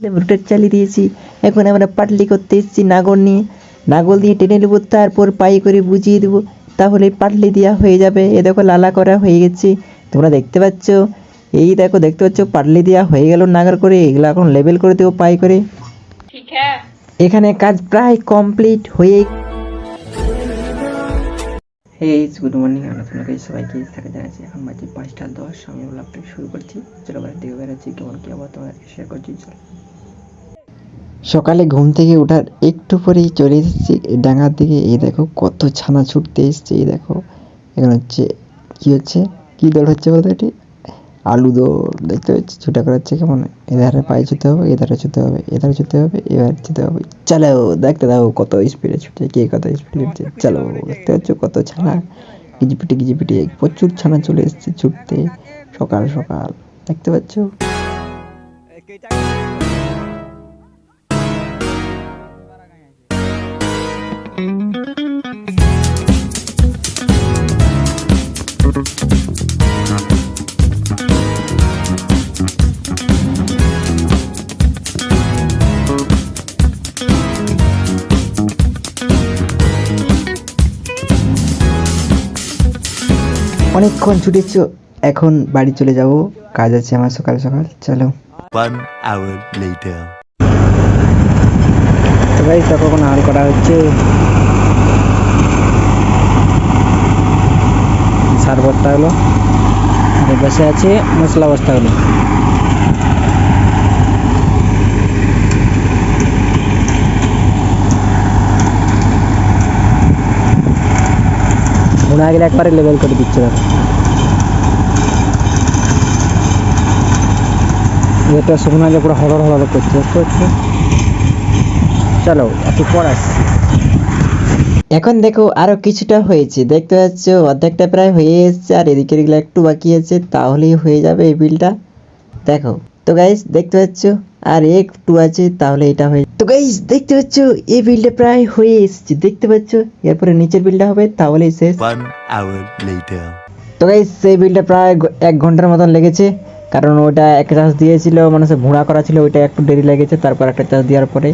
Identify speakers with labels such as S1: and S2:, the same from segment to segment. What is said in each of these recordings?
S1: রুটের চালিয়ে দিয়েছি। এখন আমরা পাটলি করতে এসেছি নাগর নিয়ে নাগল দিয়ে টেনে নেব তারপর পায়ে করে বুঝিয়ে দেবো তাহলে পাটলি দেওয়া হয়ে যাবে। এ দেখো লালা করা হয়ে গেছে। তোমরা দেখতে পাচ্ছ? এই দেখো দেখতে পাচ্ছ? পাটলি দেওয়া হয়ে গেল নাগর করে। এগুলো এখন লেবেল করে দেবো পায়ে করে। এখানে কাজ প্রায় কমপ্লিট হয়ে হেই গুড মর্নিং আমরা তোমাকে সবাইকে স্বাগত জানাচ্ছি। এখন বাজে পাঁচটা দশ আমি ব্লগটা শুরু করছি। চলো দেখে বেড়াচ্ছি কেমন কী আবার তোমাদেরকে শেয়ার করছি। চলো। সকালে ঘুম থেকে ওঠার একটু পরেই চলে এসেছি। ডাঙার দিকে। এই দেখো কত ছানা ছুটতে এসছে। এই দেখো। এখন হচ্ছে, কি হচ্ছে? কি দৌড় হচ্ছে বলতো এটি? আলু দৌড়। দেখতে পাচ্ছি? ছুটা করাচ্ছে কেমন? এধারে পায়ে ছুতে হবে, এধারে ছুতে হবে, এধারে ছুতে হবে, এবার ছুতে হবে। চলো, দেখতে দাও কত স্পিডে ছুটছে, কে কত স্পিডে ছুটছে। চলো, দেখতে পাচ্ছ কত ছানা? গিজিপিটি গিজিপিটি। প্রচুর ছানা চলে এসছে ছুটতে। সকাল সকাল। দেখতে পাচ্ছ? অনেকক্ষণ ছুটেছ এখন বাড়ি চলে যাব। কাজ আছে আমার সকাল সকাল চলো। ভাই কখন আর করা হচ্ছে? সার বস্তা হলো বসে আছে মশলা বস্তা হলো। গেলে একবারে লেভেল করে দিচ্ছে দেখো এটা শুকনো যে পুরো হরর হরর করছে দেখতে পাচ্ছ চলো, একটু পর আসছি। এখন দেখো আরও কিছুটা হয়েছে, দেখতে পাচ্ছ অর্ধেকটা প্রায় হয়ে এসেছে, আর এদিকে একটু বাকি আছে, তাহলেই হয়ে যাবে এই বিলটা দেখো, তো গাইস দেখতে পাচ্ছ আর একটু আছে তাহলে এটা হয়ে তো গাইস দেখতে পাচ্ছ এই বিলটা প্রায় হয়ে এসেছে। দেখতে পাচ্ছ এরপরে নিচের বিলটা হবে তাহলেই শেষ। তো গাইস সেই বিলটা প্রায় এক ঘণ্টার মতন লেগেছে। কারণ ওটা এক চাষ দিয়েছিল মানে সে ভুঁড়া করা ছিল ওইটা একটু দেরি লেগেছে তারপর একটা চাষ দেওয়ার পরে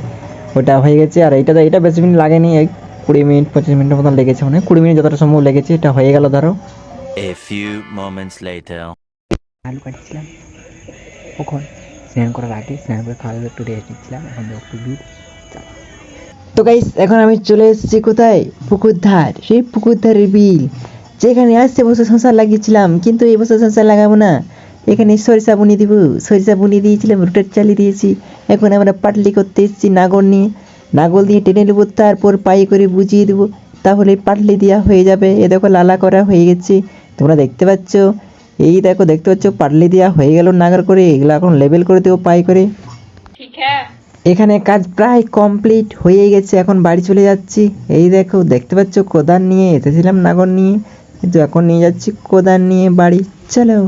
S1: ওটা হয়ে গেছে। আর এইটা এটা বেশি মিনিট লাগেনি এই কুড়ি মিনিট পঁচিশ মিনিটের মতন লেগেছে মানে। কুড়ি মিনিট যতটা সম্ভব লেগেছে এটা হয়ে গেল ধরো।
S2: A few moments later.
S1: আলু কাটছিলাম। কখন স্নান করার আগে স্নান করে খাওয়া দাওয়া একটু রেস্ট নিচ্ছিলাম, এখন একটু দুধ তো গাইস এখন আমি চলে এসেছি কোথায়? পুকুর ধার সেই পুকুর ধারের বিল। যেখানে আসছে বছর সংসার লাগিয়েছিলাম, কিন্তু এই বছর সংসার লাগাবো না। এখানে সরিষা বুনি দিব। সরিষা বুনি দিয়েছিলাম, রুটের চালিয়ে দিয়েছি। এখন আমরা পাটলি করতে এসেছি নাগর নিয়ে। নাগল দিয়ে টেনে নেব, তারপর পায়ে করে বুঝিয়ে দেবো। তাহলে পাটলি দেওয়া হয়ে যাবে। এ দেখো লালা করা হয়ে গেছে। তোমরা দেখতে পাচ্ছ এই দেখো দেখতে পাচ্ছ পাটলি দেওয়া হয়ে গেল নাগার করে এগুলো এখন লেবেল করে দেবো পাই করে। এখানে কাজ প্রায় কমপ্লিট হয়ে গেছে এখন বাড়ি চলে যাচ্ছি। এই দেখো দেখতে পাচ্ছ কোদান নিয়ে এসেছিলাম নাগর নিয়ে। কিন্তু এখন নিয়ে যাচ্ছি কোদান নিয়ে বাড়ি। চলো।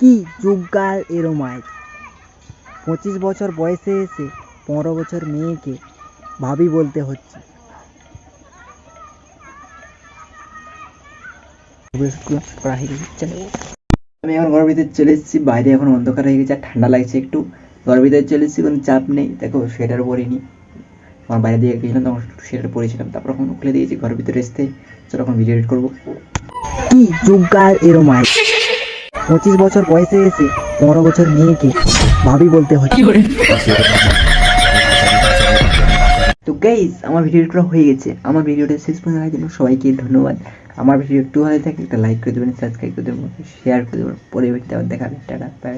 S1: কি যুগাল এরমায় পঁচিশ বছর বয়সে এসে পনেরো বছর মেয়েকে ভাবি বলতে হচ্ছে। করা হয়ে গেছে চলো আমি এখন ঘরের ভিতরে চলে এসেছি বাইরে এখন অন্ধকার হয়ে গেছে আর ঠান্ডা লাগছে একটু। ঘরের ভিতরে চলে এসেছি কোনো চাপ নেই। দেখো সোয়েটার পরিনি। আমার বাইরে দিয়ে গেছিলাম তখন সোয়েটার পরেছিলাম। তারপর এখন খুলে দিয়েছি ঘরের ভিতরে এসতে চলো এখন ভিডিও এডিট করব। কি যুগকাল এরমায় পঁচিশ বছর বয়সে এসে পনেরো বছর মেয়েকে ভাবি বলতে হচ্ছে তো গাইজ আমার ভিডিওটা হয়ে গেছে। আমার ভিডিওটা শেষ পর্যন্ত দেখার জন্য সবাইকে ধন্যবাদ। আমার ভিডিও একটু ভালো থাকে একটা লাইক করে দেবেন সাবস্ক্রাইব করে দেবেন শেয়ার করে দেবেন। পরে ভিডিওটা দেখা হবে। Tata bye